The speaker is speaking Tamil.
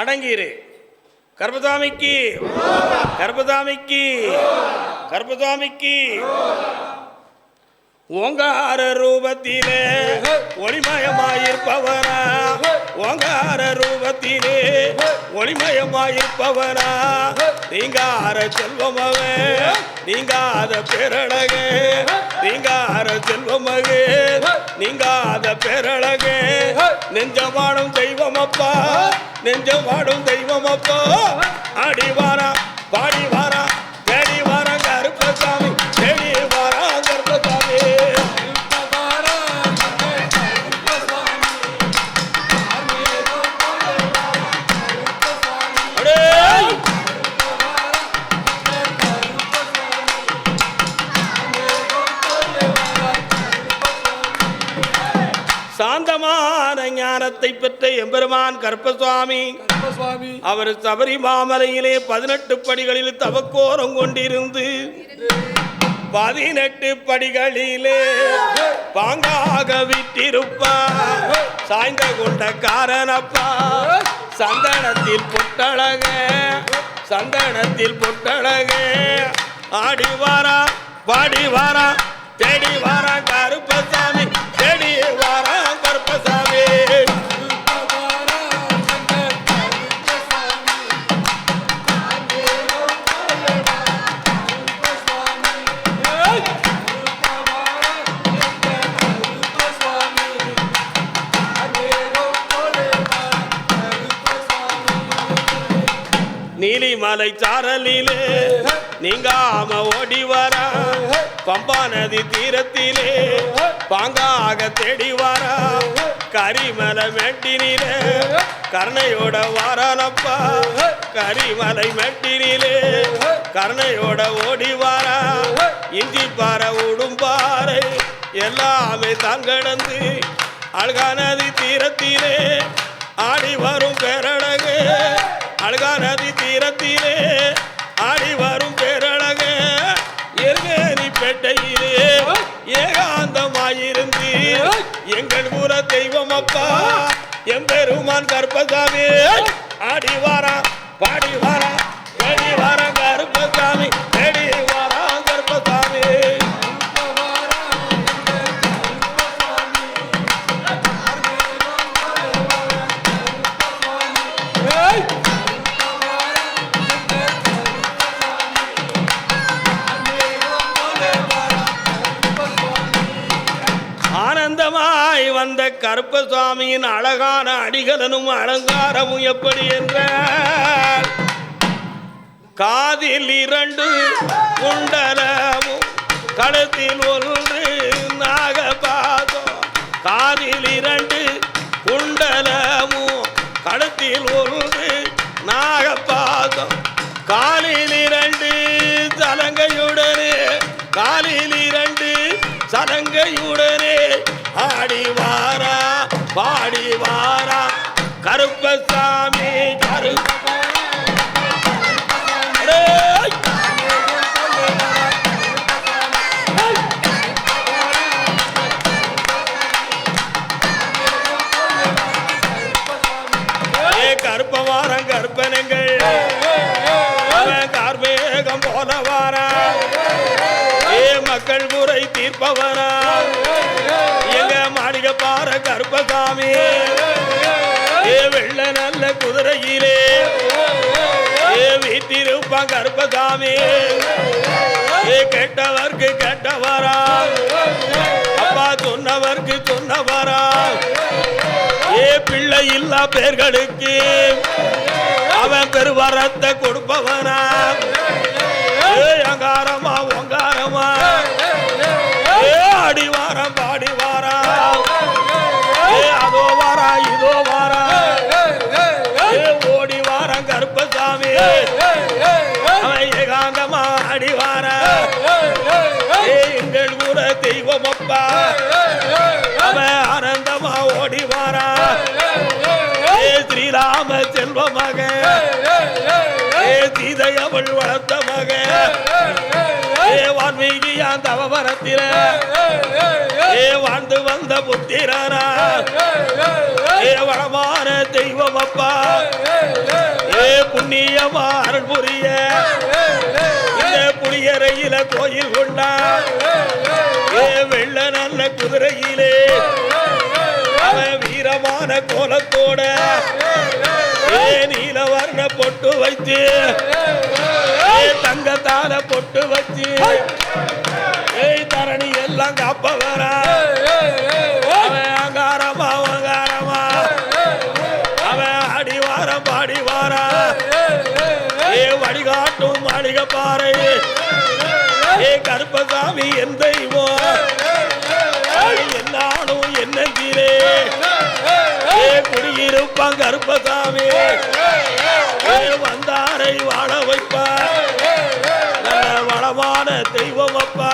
அடங்கிரு. கர்பதாமிக்கு கர்பதாமிக்கு கர்பதாமிக்கு ஓங்கார ரூபத்திலே ஒளிமயமாயிருப்பவரா. ஓங்கார ரூபத்திலே ஒளிமயமாயிருப்பவரா. நீங்கார செல்வமவே நீங்காத பேரழகே. நீங்கார செல்வமகே. நீங்காத பேரழகே. நெஞ்சமாடும் தெய்வமப்பா. நெஞ்சமாடும் தெய்வமப்பா. ஆடி சாந்தமான ஞானத்தை பெற்ற எம்பெருமான் கருப்பசுவாமி. சுவாமி அவர் சபரிமாமலையிலே பதினெட்டு படிகளில் தவக்கோரம் கொண்டிருந்து பதினெட்டு படிகளிலே பாங்காக விட்டிருப்பார். சாய்ந்த கொண்ட காரணப்பா சந்தனத்தில் பொட்டழக சந்தனத்தில் பொட்டழக. ஆடி வாரா பாடி வாரா தேடி வாரா கருப்பசாமி நீலிமலை சாரலிலே நீங்காம ஓடி வர பம்பா நதி தீரத்திலே பாங்காக தேடி வர கரிமலை மெட்டினிலே கருணையோட வாரானப்பா கரிமலை மெட்டினிலே கருணையோட ஓடி வர இஞ்சி பாறை எல்லாமே தங்கடந்து அழகா நதி தீரத்திலே ஆடி வரும் பே அழகா நதி தீரத்திலே ஆடி வரும் பேரழகு எருகேரி பேட்டையிலே ஏகாந்தமாயிருந்து எங்கள் ஊர தெய்வம் அப்பா எம்பெருமான் கருப்பசாமி. ஆடி வாரா பாடி வாரா தேடி வாரா கருப்பசாமி. அந்த கருப்பசாமியின் அழகான அடிகளனும் அலங்காரமும் எப்படி என்ற காதில் இரண்டு குண்டலமும் கழுத்தில் ஒன்று நாகபாதம். காதில் இரண்டு குண்டலமும் கழுத்தில் ஒன்று நாகபாதம். காலில் இரண்டு சலங்கையுடனே காலில் இரண்டு சலங்கையுடனே ஆடி வாரா பாடி வாரா. கருப்பசாமி கருப்ப ஏய்! ஏ கருப்பசாமி. கெட்டவர்க்கு கெட்டவரா. அப்பா சொன்னவர்க்கு சொன்னவரா. ஏ பிள்ளை இல்லா பேர்களுக்கு. அவன் பெருவரத்தை கொடுப்பவனா. ஏ அங்காரமா ஒங்காரமா ஏ அடிவாரம் பாடிவாரா. ஏ அதோ வாரா இதோ வாரா. ஏ ஓடி வாரம் கருப்பசாமி. செல்வ மகன் சீதை அவள் வளர்த்த மக ஏ வான்மீகியான் தவமரத்தில ஏ வாழ்ந்து வந்த புத்திரனா ஏ வளமான தெய்வம் அப்பா. ஏ புண்ணியமா அருள் புரிய. இந்த புளியறையில கோயில் கொண்டா. ஏ வெள்ள நல்ல குதிரையிலே. அவன் வீரமான கோலத்தோட. ஏ நீலவர்ண பொட்டு வைத்து. ஏ தங்கத்தால பொட்டு வச்சு ஏய் தரணி எல்லாம் காப்பவரா. அவன் அங்காரமா அங்காரமா அவன் அடிவாரம் பாடி வாரா ஏ வழிகாட்டும் மாளிகை பாறை ஏ கருப்பசாமி எந்த தெய்வம். அது என்னாலும் என்ன ஏ குடியிருப்பான் கருப்பசாமி. வந்தாரை வாழ வைப்பார். வளமான தெய்வம் அப்பா.